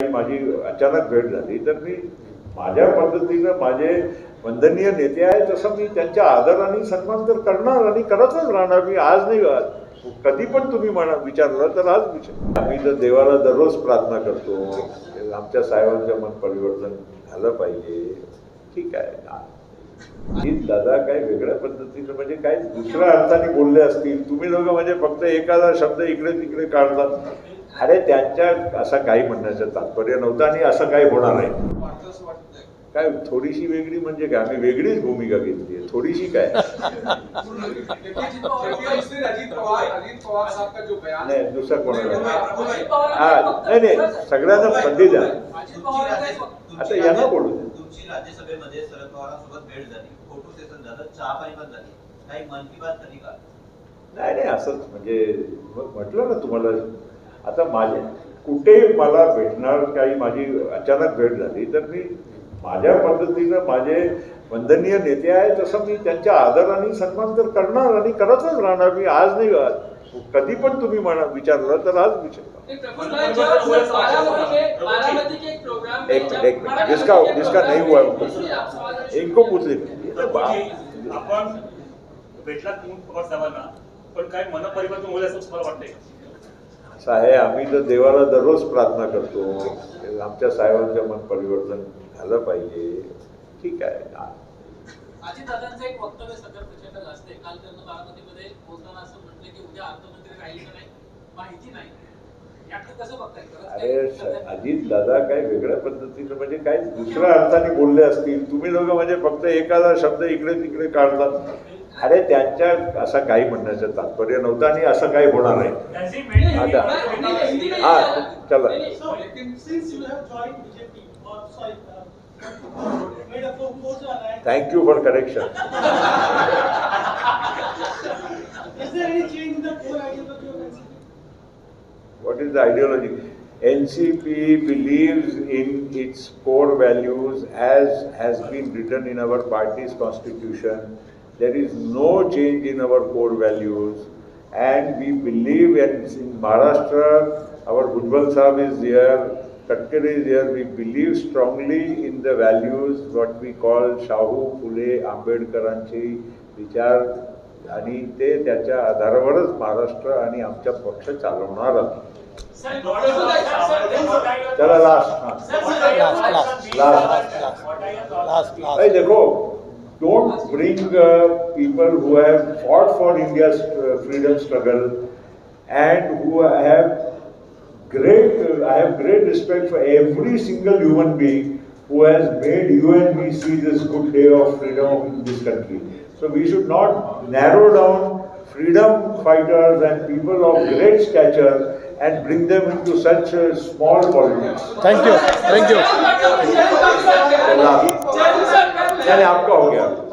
माझी अचानक भेट झाली तर मी माझ्या पद्धतीनं माझे वंदनीय नेते आहे तसं मी त्यांच्या आदर आणि सन्मान तर करणार आणि करतच राहणार. मी आज नाही कधी पण तुम्ही म्हणा विचारलं तर आज विचार आम्ही तर देवाला दररोज प्रार्थना करतो. आमच्या साहेबांचं मन परिवर्तन झालं पाहिजे. ठीक आहे. ही दादा काय वेगळ्या पद्धतीनं म्हणजे काय दुसऱ्या अर्थाने बोलले असतील. तुम्ही दोघं म्हणजे फक्त एखादा शब्द इकडे तिकडे काढतात अरे त्यांच्या असं काही म्हणण्याचं तात्पर्य नव्हतं आणि असं काही होणार नाही. काय थोडीशी वेगळी म्हणजे काय? आम्ही वेगळीच भूमिका घेतली आहे. थोडीशी काय? नाही दुसरा कोणाला हा नाही नाही सगळ्यांना संधी द्या. आता यांना बोलू द्या. तुमची राज्यसभेमध्ये शरद पवारांसोबत भेट झाली. फोटो सेशन झालं चहा पाणी पण झाली. काही मन की बात झाली का? नाही नाही असंच म्हणजे मग म्हटलं ना तुम्हाला आता माझे कुठे मला भेटणार काही माझी अचानक भेट झाली तर मी माझ्या पद्धतीनं माझे वंदनीय नेते आहे तसं मी त्यांच्या आदर आणि सन्मान तर करणार आणि करतच राहणार. मी आज नाही कधी पण तुम्ही म्हणा विचारलं तर आज विचार एक मिनट एक मिनट. जिसका जिसका नहीं हुआ है इनको पूछ ले आपण भेटलात म्हणून पवार साहेबांना पण काय मनपरिवर्तन होईल असं तुम्हाला वाटतंय? असं आहे आम्ही तर देवाला दररोज प्रार्थना करतो. आमच्या साहेबांचं मन परिवर्तन झालं पाहिजे. ठीक आहे. अजितदादांचं एक वक्तव्य सध्या प्रचंड असते. काल त्यांना बारामतीमध्ये बोलताना असं म्हटलं की उद्या अर्थमंत्री राहील का नाही माहिती नाही. याकडे कसं बघताय? खरंच अरे काही अजित दादा काय वेगळ्या पद्धतीनं म्हणजे काय दुसऱ्या अर्थाने बोलले असतील? तुम्ही दोघं म्हणजे फक्त एखादा शब्द इकडे तिकडे काढतात. अरे त्यांच्या असं काही म्हणण्याचं तात्पर्य नव्हतं आणि असं काही होणार नाही त्यांची नाही, भेट नाही, आता. नाही, हिंदी नाही, हिंदी नाही. हा, चला. नाही, नाही. So, since you have joined BJP, or sorry, uh, made a proposal and thank you for correction is there any change in the core ideology of NCP? What is the ideology? NCP believes in its core values as has been written in our party's constitution. There is no change in our core values. And we believe in, in Maharashtra, our Bhujbal Sahib is here, Tatkare is here. We believe strongly in the values, what we call Shahu Phule Ambedkaranchi विचार आणि ते त्याच्या आधारावरच महाराष्ट्र आणि आमचा पक्ष चालवणार चला लास्ट हाँ लास्ट लास्ट लास्ट देखो don't bring uh, people who have fought for India's uh, freedom struggle and who have great uh, I have great respect for every single human being who has made you and me see this good day of freedom in this country. So we should not narrow down freedom fighters and people of great stature and bring them into such uh, small politics. Thank you. Thank you. यानी नहीं आपका हो गया।